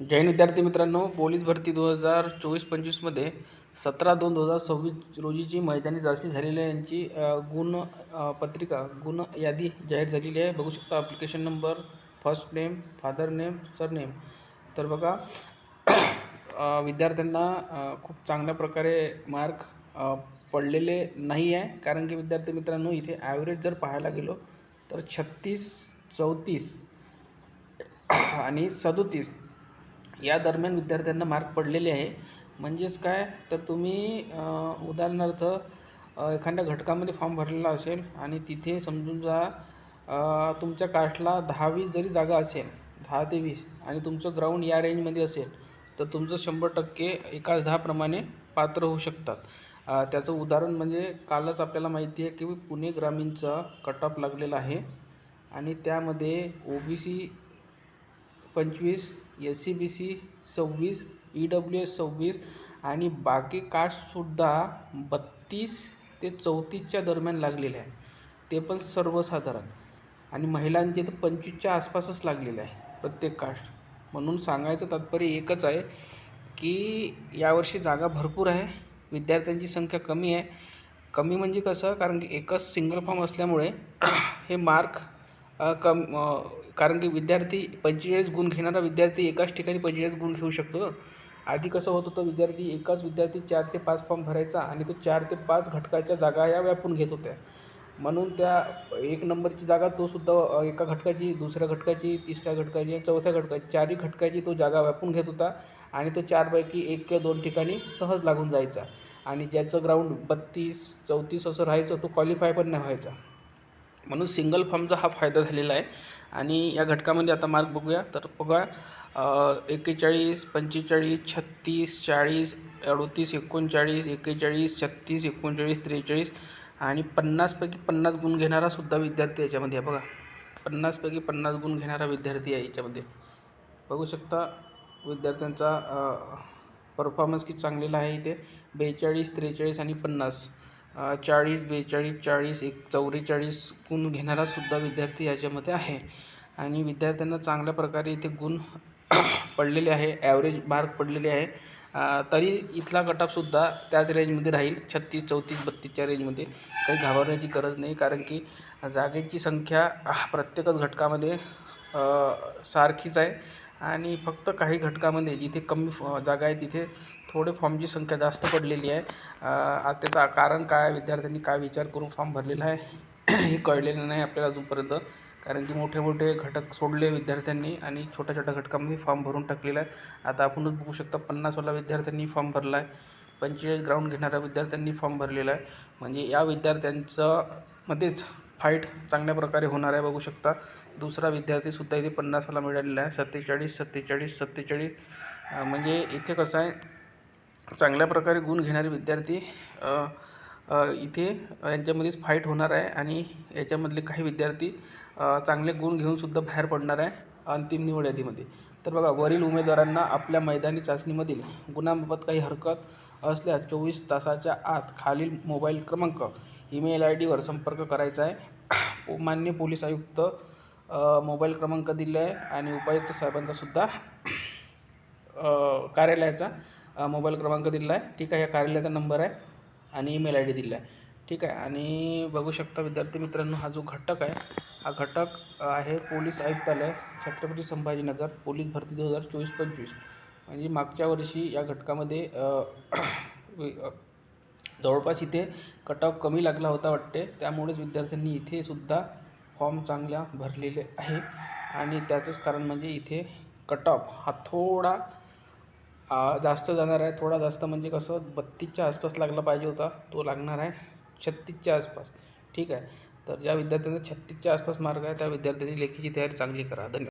जय विद्यार्थी मित्रांनो पोलीस भरती दोन हजार चोवीस पंचवीसमध्ये सतरा दोन दोन हजार सव्वीस रोजीची मैदानी चाचणी झालेली आहे यांची गुण पत्रिका गुण यादी जाहीर झालेली आहे. बघू शकता application number first name father name surname तर बघा विद्यार्थ्यांना खूप चांगल्या प्रकारे मार्क पडलेले नाही आहे. कारण की विद्यार्थी मित्रांनो इथे ॲव्हरेज जर पाहायला गेलो तर छत्तीस चौतीस आणि सदोतीस या दरम्यान विद्यार्थ्यांना मार्क पडलेले आहे. म्हणजेच काय? तर तुम्ही उदाहरणार्थ एखाद्या घटकामध्ये फॉर्म भरलेला असेल आणि तिथे समजून जा तुमच्या कास्टला दहावी जरी जागा असेल दहा ते वीस आणि तुमचं ग्राउंड या रेंजमध्ये असेल तर तुमचं शंभर टक्के एकाच दहाप्रमाणे पात्र होऊ शकतात. त्याचं उदाहरण म्हणजे कालच आपल्याला माहिती आहे की पुणे ग्रामीणचा कट ऑफ लागलेला आहे. आणि त्यामध्ये ओ बी सी पंचवीस एस सी बी सी सव्वीस ई डब्ल्यू एस सव्वीस आणि बाकी कास्टसुद्धा बत्तीस ते चौतीसच्या दरम्यान लागलेले आहे ते पण सर्वसाधारण. आणि महिलांचे तर पंचवीसच्या आसपासच लागलेले आहे प्रत्येक कास्ट म्हणून सांगायचं तात्पर्य एकच आहे की यावर्षी जागा भरपूर आहे. विद्यार्थ्यांची संख्या कमी आहे. कमी म्हणजे कसं? कारण की एकच सिंगल फॉर्म असल्यामुळे हे मार्क कम कारण की विद्यार्थी पंचेचाळीस गुण घेणारा विद्यार्थी एकाच ठिकाणी पंचेचाळीस गुण घेऊ शकतो ना. आधी कसं होत होतं विद्यार्थी एकाच विद्यार्थी चार ते पाच फॉर्म भरायचा आणि तो चार ते पाच घटकाच्या जागा या व्यापून घेत होत्या. म्हणून त्या एक नंबरची जागा तो सुद्धा एका घटकाची दुसऱ्या घटकाची तिसऱ्या घटकाची चौथ्या घटकाची चारही घटकाची तो जागा व्यापून घेत होता आणि तो चारपैकी एक किंवा दोन ठिकाणी सहज लागून जायचा. आणि ज्याचं ग्राउंड बत्तीस चौतीस असं राहायचं तो क्वालिफाय पण नाही व्हायचा. म्हणून सिंगल फॉर्मचा हा फायदा झालेला आहे. आणि या घटकामध्ये आता मार्क बघूया. तर बघा एक्केचाळीस पंचेचाळीस छत्तीस चाळीस अडतीस एकोणचाळीस एक्केचाळीस छत्तीस एकोणचाळीस त्रेचाळीस आणि पन्नासपैकी पन्नास गुण घेणारा सुद्धा विद्यार्थी याच्यामध्ये. आहे बघा पन्नासपैकी पन्नास गुण घेणारा विद्यार्थी आहे याच्यामध्ये. बघू शकता विद्यार्थ्यांचा परफॉर्मन्स किती चांगलेला आहे इथे. बेचाळीस त्रेचाळीस आणि पन्नास. चाळीस बेचाळीस चाळीस एक चौवेचाळीस गुण घेणारासुद्धा विद्यार्थी याच्यामध्ये आहे. आणि विद्यार्थ्यांना चांगल्या प्रकारे इथे गुण पडलेले आहे ॲव्हरेज मार्क पडलेले आहे. तरी इथला कटअपसुद्धा त्याच रेंजमध्ये राहील छत्तीस चौतीस बत्तीसच्या रेंजमध्ये काही घाबरण्याची गरज नाही कारण की जागेची संख्या प्रत्येकच घटकामध्ये सारखीच आहे. आणि फक्त काही घटकामध्ये जिथे कमी जागा आहे तिथे थोडे फॉर्मची संख्या जास्त पडलेली आहे. आता त्याचं कारण काय विद्यार्थ्यांनी काय विचार करून फॉर्म भरलेला आहे हे कळलेलं नाही आपल्याला अजूनपर्यंत. कारण की मोठे मोठे घटक सोडले विद्यार्थ्यांनी आणि छोट्या छोट्या घटकामध्ये फॉर्म भरून टाकलेला आहे. आता आपणच बघू शकता पन्नासवाला विद्यार्थ्यांनी फॉर्म भरला आहे. पंचेचाळीस ग्राउंड घेणाऱ्या विद्यार्थ्यांनी फॉर्म भरलेला आहे. म्हणजे या विद्यार्थ्यांचं मध्येच फाईट चांगल्या प्रकारे होणार आहे बघू शकता. दुसरा विद्यार्थीसुद्धा इथे पन्नासाला मिळालेला आहे. सत्तेचाळीस सत्तेचाळीस सत्तेचाळीस. म्हणजे इथे कसं आहे चांगल्या प्रकारे गुण घेणारे विद्यार्थी इथे यांच्यामध्येच फाईट होणार आहे आणि याच्यामधले काही विद्यार्थी चांगले गुण घेऊनसुद्धा बाहेर पडणार आहे अंतिम निवड यादीमध्ये. तर बघा वरील उमेदवारांना आपल्या मैदानी चाचणीमधील गुणांबाबत काही हरकत असल्यास चोवीस तासाच्या आत खालील मोबाईल क्रमांक ईमेल आय डीवर संपर्क करायचा आहे. मान्य पोलीस आयुक्त मोबाईल क्रमांक दिला आहे आणि उपायुक्त साहेबांचासुद्धा कार्यालयाचा मोबाईल क्रमांक दिला आहे. ठीक आहे या कार्यालयाचा नंबर आहे आणि ईमेल आय डी दिला आहे. ठीक आहे आणि बघू शकता विद्यार्थी मित्रांनो हा जो घटक आहे हा घटक आहे पोलीस आयुक्तालय छत्रपती संभाजीनगर पोलीस भरती दोन हजार चोवीस पंचवीस. म्हणजे मागच्या वर्षी या घटकामध्ये जवळपास इथे कट ऑफ कमी लागला होता वाटते. त्यामुळेच विद्यार्थ्यांनी इथे सुद्धा फॉर्म चांगला भरलेले आहे. आणि त्याचंच कारण म्हणजे इथे कट ऑफ हा थोडा जास्त जाणार आहे. थोडा जास्त म्हणजे कसं बत्तीसच्या आसपास लागला पाहिजे होता. तो लागणार आहे छत्तीसच्या आसपास. ठीक आहे. तर ज्या विद्यार्थ्यांना छत्तीसच्या आसपास मार्क आहे त्या विद्यार्थ्यांनी लेखीची तयारी चांगली करा. धन्यवाद.